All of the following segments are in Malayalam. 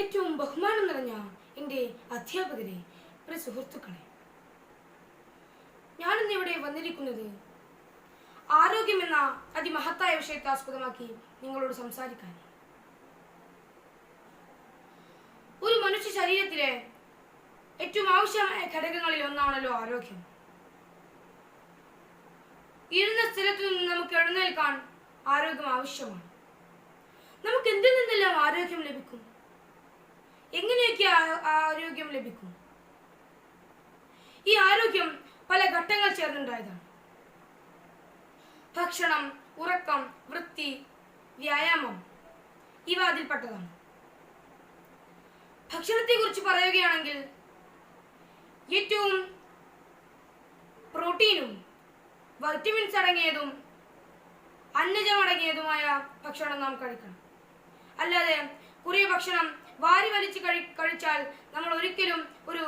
ഏറ്റവും ബഹുമാനം നിറഞ്ഞ എന്റെ അധ്യാപകരെ സുഹൃത്തുക്കളെ ഞാനിന്ന് ഇവിടെ വന്നിരിക്കുന്നത് ആരോഗ്യമെന്ന അതിമഹത്തായ വിഷയത്തെ ആസ്പദമാക്കി നിങ്ങളോട് സംസാരിക്കാൻ. ഒരു മനുഷ്യ ശരീരത്തിലെ ഏറ്റവും ആവശ്യമായ ഘടകങ്ങളിൽ ഒന്നാണല്ലോ ആരോഗ്യം. ഇരുന്ന സ്ഥലത്തു നിന്ന് നമുക്ക് എഴുന്നേൽക്കാൻ ആരോഗ്യം ആവശ്യമാണ്. നമുക്ക് എന്തിൽ നിന്നെല്ലാം ആരോഗ്യം ലഭിക്കും? ആരോഗ്യം ലഭിക്കും. ഈ ആരോഗ്യം പല ഘട്ടങ്ങൾ ചേർന്നുണ്ടായതാണ്. ഭക്ഷണം ഉറക്കം വൃത്തി വ്യായാമം ഇവ അതിൽപ്പെട്ടതാണ്. ഭക്ഷണത്തെ കുറിച്ച് പറയുകയാണെങ്കിൽ ഏറ്റവും പ്രോട്ടീനും വൈറ്റമിൻസ് അടങ്ങിയതും അന്നജം അടങ്ങിയതുമായ ഭക്ഷണം നാം കഴിക്കണം. അല്ലാതെ കുറേ ഭക്ഷണം വാരി വലിച്ചു കഴി കഴിച്ചാൽ നമ്മൾ ഒരിക്കലും ഒരു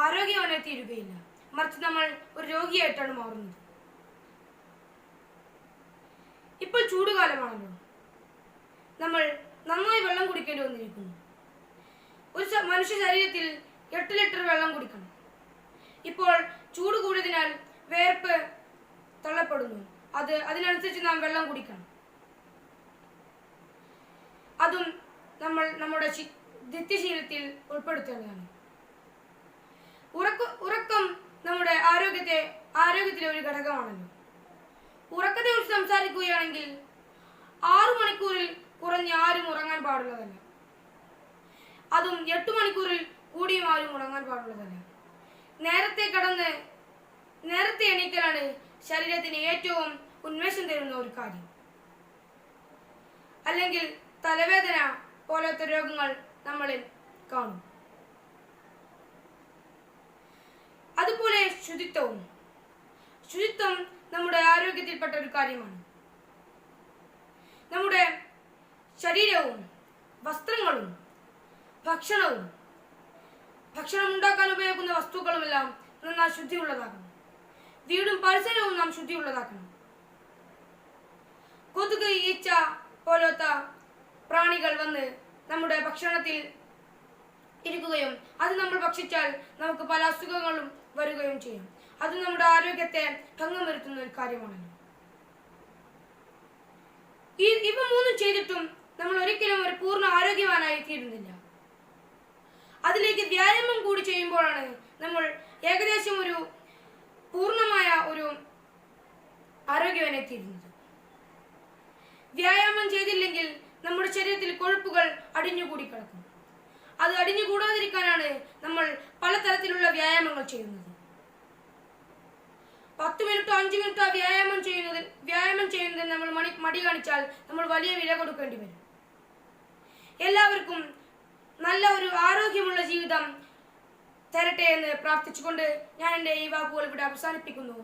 ആരോഗ്യവാനായി തീരുകയില്ല മറിച്ച് നമ്മൾ ഒരു രോഗിയായിട്ടാണ് മാറുന്നത്. ഇപ്പോൾ ചൂടുകാലമാണല്ലോ. നമ്മൾ നന്നായി വെള്ളം കുടിക്കേണ്ടി വന്നിരിക്കുന്നു. ഒരു മനുഷ്യ ശരീരത്തിൽ എട്ട് ലിറ്റർ വെള്ളം കുടിക്കണം. ഇപ്പോൾ ചൂട് കൂടിയതിനാൽ വേർപ്പ് തള്ളപ്പെടുന്നു. അത് അതിനനുസരിച്ച് നാം വെള്ളം കുടിക്കണം. അതും നമ്മൾ നമ്മുടെ നിത്യശീലത്തിൽ ഉൾപ്പെടുത്തേണ്ടതാണ് ഉറക്ക നമ്മുടെ ആരോഗ്യത്തെ ആരോഗ്യത്തിലെ ഒരു ഘടകമാണല്ലോ. ഉറക്കത്തെ കുറിച്ച് സംസാരിക്കുകയാണെങ്കിൽ ആറു മണിക്കൂറിൽ കുറഞ്ഞ് ആരും ഉറങ്ങാൻ പാടുള്ളതല്ല. അതും എട്ട് മണിക്കൂറിൽ കൂടിയും ആരും ഉറങ്ങാൻ പാടുള്ളതല്ല. നേരത്തെ കടന്ന് നേരത്തെ എണീക്കലാണ് ശരീരത്തിന് ഏറ്റവും ഉന്മേഷം തരുന്ന ഒരു കാര്യം. അല്ലെങ്കിൽ തലവേദന പോലത്തെ രോഗങ്ങൾ നമ്മളിൽ കാണും. അതുപോലെ ശുചിത്വവും. ശുചിത്വം നമ്മുടെ ആരോഗ്യത്തിൽപ്പെട്ട ഒരു കാര്യമാണ്. നമ്മുടെ ശരീരവും വസ്ത്രങ്ങളും ഭക്ഷണവും ഭക്ഷണം ഉണ്ടാക്കാൻ ഉപയോഗിക്കുന്ന വസ്തുക്കളുമെല്ലാം നന്നായി ശുദ്ധിയുള്ളതാക്കണം. വീടും പരിസരവും നാം ശുദ്ധിയുള്ളതാക്കണം. കൊതുക് ഈച്ച പോലത്തെ പ്രാണികൾ വന്ന് നമ്മുടെ ഭക്ഷണത്തിൽ ഇരിക്കുകയും അത് നമ്മൾ ഭക്ഷിച്ചാൽ നമുക്ക് പല അസുഖങ്ങളും വരികയും ചെയ്യും. അത് നമ്മുടെ ആരോഗ്യത്തെ ഭംഗം വരുത്തുന്ന ഒരു കാര്യമാണ് ഈ ഇവ മൂന്നും ചെയ്തിട്ടും നമ്മൾ ഒരിക്കലും ഒരു പൂർണ ആരോഗ്യവാനായി തീരുന്നില്ല. അതിലേക്ക് വ്യായാമം കൂടി ചെയ്യുമ്പോഴാണ് നമ്മൾ ഏകദേശം ഒരു പൂർണമായ ഒരു ആരോഗ്യവാനായി തീരുന്നത്. വ്യായാമം ചെയ്തില്ലെങ്കിൽ നമ്മുടെ ശരീരത്തിൽ കൊഴുപ്പുകൾ അടിഞ്ഞുകൂടി കിടക്കും അത് അടിഞ്ഞുകൂടാതിരിക്കാനാണ് നമ്മൾ പലതരത്തിലുള്ള വ്യായാമങ്ങൾ ചെയ്യുന്നത്. പത്ത് മിനിറ്റോ അഞ്ച് മിനിറ്റോ വ്യായാമം ചെയ്യുന്നതിൽ വ്യായാമം ചെയ്യുന്നതിൽ നമ്മൾ മണി മടി കാണിച്ചാൽ നമ്മൾ വലിയ വില കൊടുക്കേണ്ടി വരും. എല്ലാവർക്കും നല്ല ഒരു ആരോഗ്യമുള്ള ജീവിതം തരട്ടെ എന്ന് പ്രാർത്ഥിച്ചുകൊണ്ട് ഞാൻ എന്റെ ഈ വാക്കുകൾ ഇവിടെ അവസാനിപ്പിക്കുന്നു.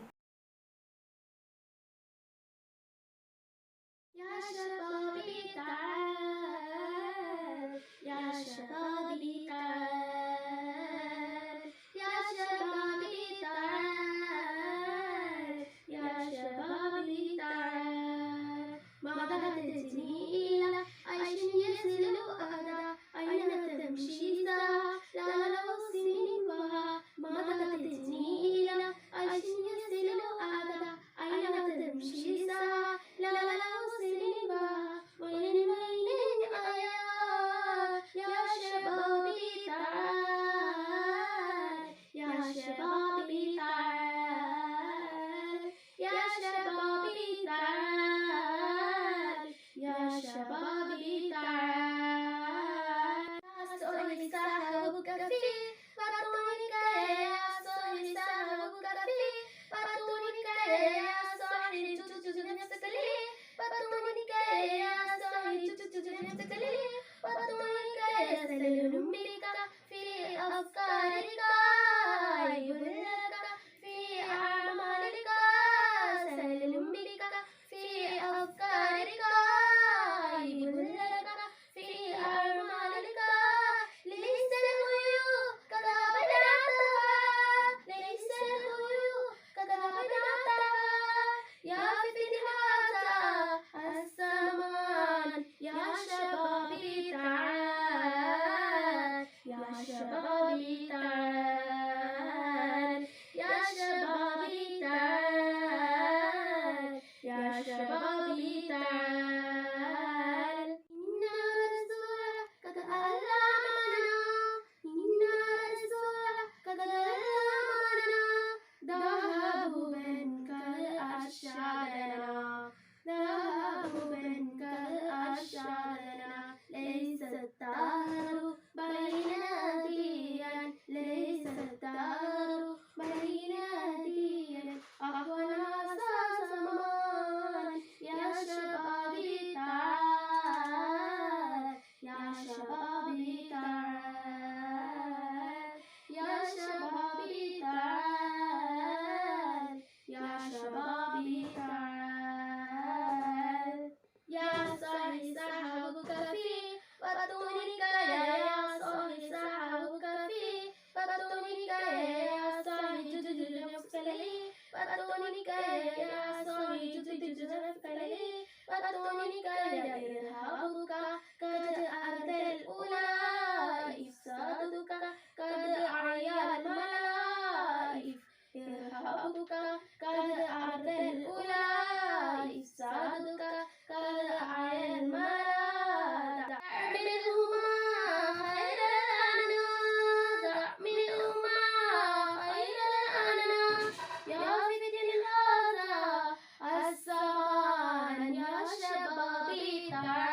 الشباب تعال يا الشباب تعال التعارف بين دينا ليس التعارف بين دينا أخونا أساس ممان يا شبابي تعال يا شبابي تعال يا شبابي تعال يا شباب تعال. يا صاحي صاحبك في فتونك يا صاحب سحابك فيه فتونك يا صاحب جدد مبسلي فتونك يا صاحب جدد مبسلي فتونك يا Star.